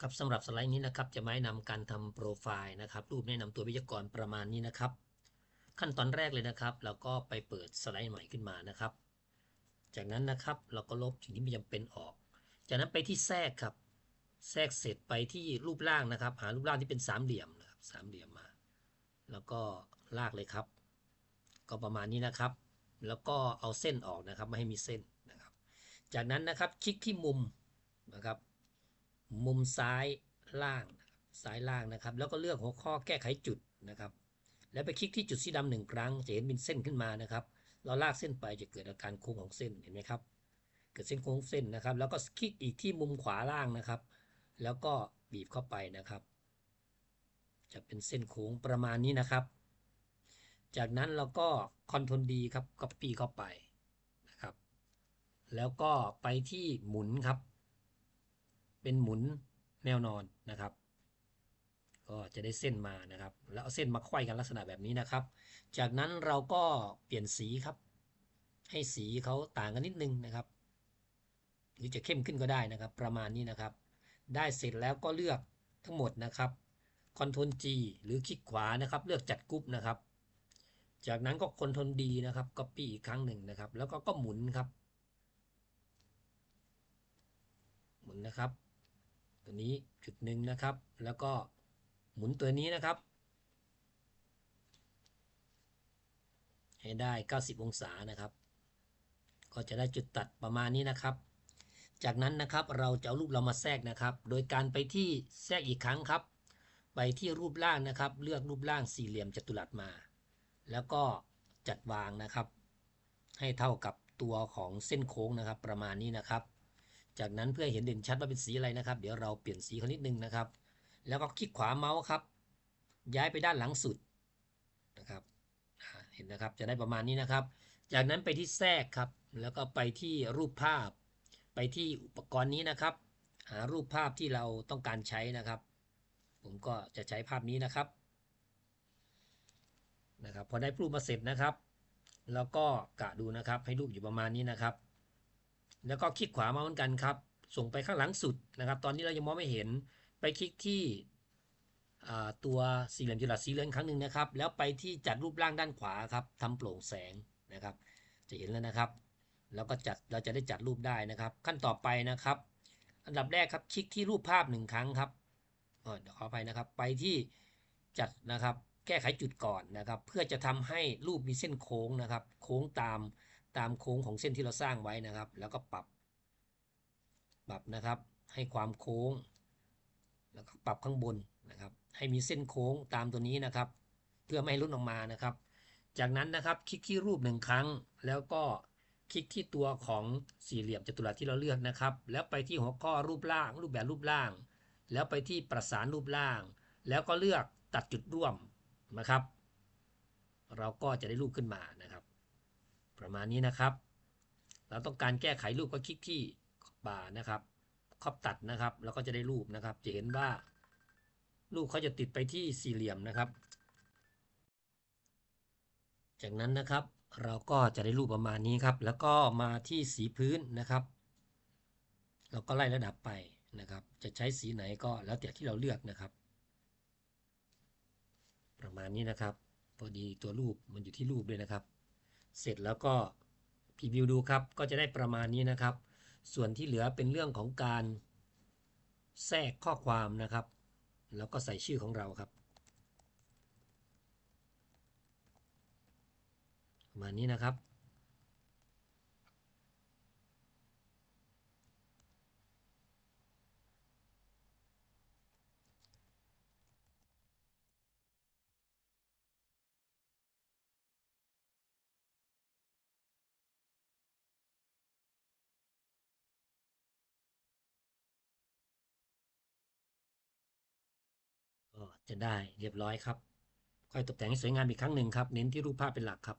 ครับสำหรับสไลด์นี้นะครับจะมาแนะนำการทำโปรไฟล์นะครับรูปแนะนำตัววิทยากรประมาณนี้นะครับ ขั้นตอนแรกเลยนะครับเราก็ไปเปิดสไลด์ใหม่ขึ้นมานะครับ จากนั้นนะครับเราก็ลบสิ่งที่ไม่จำเป็นออก จากนั้นไปที่แทรกครับ แทรกเสร็จไปที่รูปร่างนะครับ หารูปร่างที่เป็นสามเหลี่ยมนะครับสามเหลี่ยมมา แล้วก็ลากเลยครับ ก็ประมาณนี้นะครับ แล้วก็เอาเส้นออกนะครับไม่ให้มีเส้นนะครับ จากนั้นนะครับคลิกที่มุมนะครับ มุมซ้ายล่างซ้ายล่างนะครับ แล้วก็เลือกหัวข้อแก้ไขจุดนะครับ แล้วไปคลิกที่จุดสีดำหนึ่งครั้งจะเห็นเป็นเส้นขึ้นมานะครับ เราลากเส้นไปจะเกิดอาการโค้งของเส้นเห็นไหมครับ เกิดเส้นโค้งเส้นนะครับ แล้วก็คลิกอีกที่มุมขวาล่างนะครับ แล้วก็บีบเข้าไปนะครับ จะเป็นเส้นโค้งประมาณนี้นะครับ จากนั้นเราก็คอนโทรลดีครับ copy เข้าไปนะครับ แล้วก็ไปที่หมุนครับ เป็นหมุนแนวนอนนะครับ ก็จะได้เส้นมานะครับ แล้วเอาเส้นมาไขว้กันลักษณะแบบนี้นะครับ จากนั้นเราก็เปลี่ยนสีครับ ให้สีเขาต่างกันนิดนึงนะครับ หรือจะเข้มขึ้นก็ได้นะครับ ประมาณนี้นะครับ ได้เสร็จแล้วก็เลือกทั้งหมดนะครับ Ctrl G หรือคลิกขวานะครับ เลือกจัดกรุ๊ปนะครับ จากนั้นก็ Ctrl D นะครับ Copy อีกครั้งหนึ่งนะครับ แล้วก็ก็หมุนครับ หมุนนะครับ ตัวนี้จุดหนึ่งนะครับ แล้วก็หมุนตัวนี้นะครับ ให้ได้ 90 องศานะครับ ก็จะได้จุดตัดประมาณนี้นะครับ จากนั้นนะครับเราจะเอารูปเรามาแทรกนะครับ โดยการไปที่แทรกอีกครั้งครับ ไปที่รูปร่างนะครับ เลือกรูปร่างสี่เหลี่ยมจัตุรัสมา แล้วก็จัดวางนะครับ ให้เท่ากับตัวของเส้นโค้งนะครับ ประมาณนี้นะครับ จากนั้นเพื่อเห็นเด่นชัดว่าเป็นสีอะไรนะครับ เดี๋ยวเราเปลี่ยนสีเขานิดนึงนะครับ แล้วก็คลิกขวาเมาส์ครับ ย้ายไปด้านหลังสุดนะครับเห็นนะครับจะได้ประมาณนี้นะครับ จากนั้นไปที่แทรกครับ แล้วก็ไปที่รูปภาพ ไปที่อุปกรณ์นี้นะครับ หารูปภาพที่เราต้องการใช้นะครับ ผมก็จะใช้ภาพนี้นะครับนะครับพอได้รูปมาเสร็จนะครับ แล้วก็กะดูนะครับ ให้รูปอยู่ประมาณนี้นะครับ แล้วก็คลิกขวามาเหมือนกันครับ ส่งไปข้างหลังสุดนะครับ ตอนนี้เรายังมองไม่เห็นไปคลิกที่ตัวสี่เหลี่ยมจัตุรัสสีเหลืองครั้งหนึ่งนะครับ แล้วไปที่จัดรูปร่างด้านขวาครับทำโปร่งแสงนะครับ จะเห็นแล้วนะครับ แล้วก็จัดเราจะได้จัดรูปได้นะครับ ขั้นต่อไปนะครับ อันดับแรกครับคลิกที่รูปภาพหนึ่งครั้งครับเออเดี๋ยวขอไปนะครับ ไปที่จัดนะครับ แก้ไขจุดก่อนนะครับ เพื่อจะทำให้รูปมีเส้นโค้งนะครับ โค้งตาม ตามโค้งของเส้นที่เราสร้างไว้นะครับ แล้วก็ปรับ ปรับนะครับ ให้ความโค้ง แล้วก็ปรับข้างบนนะครับ ให้มีเส้นโค้งตามตัวนี้นะครับ เพื่อไม่ให้ลุดออกมานะครับ จากนั้นนะครับคลิกที่รูปหนึ่งครั้ง แล้วก็คลิกที่ตัวของสี่เหลี่ยมจัตุรัสที่เราเลือกนะครับ แล้วไปที่หัวข้อรูปร่าง รูปแบบรูปร่าง แล้วไปที่ประสานรูปร่าง แล้วก็เลือกตัดจุดร่วมนะครับ เราก็จะได้รูปขึ้นมานะครับ ประมาณนี้นะครับ เราต้องการแก้ไขรูปก็คลิกที่บ่านะครับครอบตัดนะครับ แล้วก็จะได้รูปนะครับ จะเห็นว่า รูปเขาจะติดไปที่สี่เหลี่ยมนะครับ จากนั้นนะครับ เราก็จะได้รูปประมาณนี้ครับ แล้วก็มาที่สีพื้นนะครับ เราก็ไล่ระดับไปนะครับ จะใช้สีไหนก็แล้วแต่ที่เราเลือกนะครับ ประมาณนี้นะครับ พอดีตัวรูปมันอยู่ที่รูปด้วยนะครับ เสร็จแล้วก็พรีวิวดูครับ ก็จะได้ประมาณนี้นะครับ ส่วนที่เหลือเป็นเรื่องของการแทรกข้อความนะครับ แล้วก็ใส่ชื่อของเราครับประมาณนี้นะครับ ก็ จะได้เรียบร้อยครับ ค่อยตกแต่งให้สวยงามอีกครั้งหนึ่งครับ เน้นที่รูปภาพเป็นหลักครับ